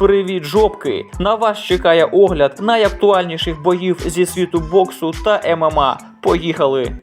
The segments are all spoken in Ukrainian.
Привіт, жопки! На вас чекає огляд найактуальніших боїв зі світу боксу та ММА. Поїхали!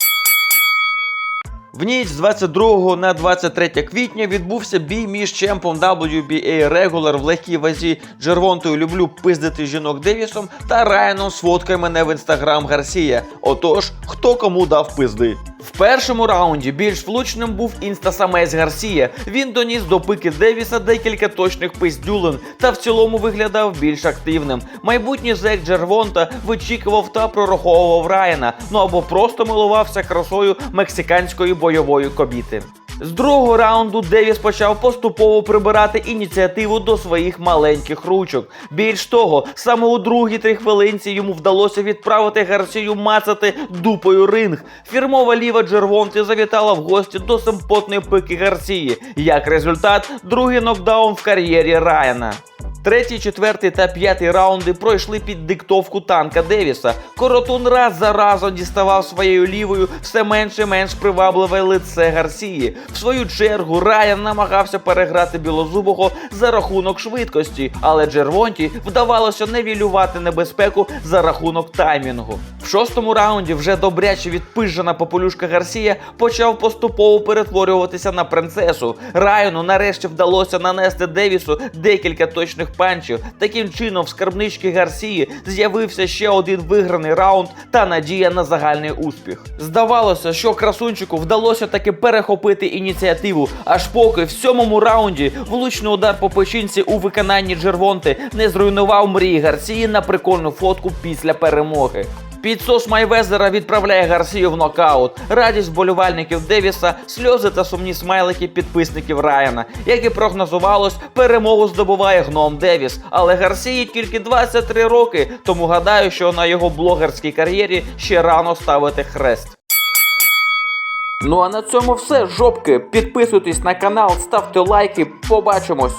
В ніч з 22 на 23 квітня відбувся бій між чемпом WBA Regular в легкій вазі Джервонтою люблю пиздити жінок Девісом та Райаном сфоткай мене в інстаграм Гарсія. Отож, хто кому дав пизди. Першому раунді більш влучним був інстасамець Гарсія. Він доніс до пики Девіса декілька точних пиздюлин та в цілому виглядав більш активним. Майбутній зек Джервонта вичікував та прораховував Райана, ну або просто милувався красою мексиканської бойової кобіти. З другого раунду Девіс почав поступово прибирати ініціативу до своїх маленьких ручок. Більш того, саме у другій три хвилинці йому вдалося відправити Гарсію мацати дупою ринг. Фірмова ліва Джервонти завітала в гості до симпотної пики Гарсії. Як результат, другий нокдаун в кар'єрі Райана. Третій, четвертий та п'ятий раунди пройшли під диктовку танка Девіса. Коротун раз за разом діставав своєю лівою все менше менш привабливе лице Гарсії. В свою чергу Райан намагався переграти білозубого за рахунок швидкості, але Джервонті вдавалося невілювати небезпеку за рахунок таймінгу. В шостому раунді вже добряче відпижена попелюшка Гарсія почав поступово перетворюватися на принцесу. Райану нарешті вдалося нанести Девісу декілька точних панчів. Таким чином, в скарбничці Гарсії з'явився ще один виграний раунд та надія на загальний успіх. Здавалося, що красунчику вдалося таки перехопити ініціативу, аж поки в сьомому раунді влучний удар по печінці у виконанні Джервонти не зруйнував мрії Гарсії на прикольну фотку після перемоги. Підсос Майвезера відправляє Гарсію в нокаут. Радість болівальників Девіса, сльози та сумні смайлики підписників Райана. Як і прогнозувалось, перемогу здобуває гном Девіс. Але Гарсії тільки 23 роки, тому гадаю, що на його блогерській кар'єрі ще рано ставити хрест. Ну а на цьому все, жопки. Підписуйтесь на канал, ставте лайки. Побачимось!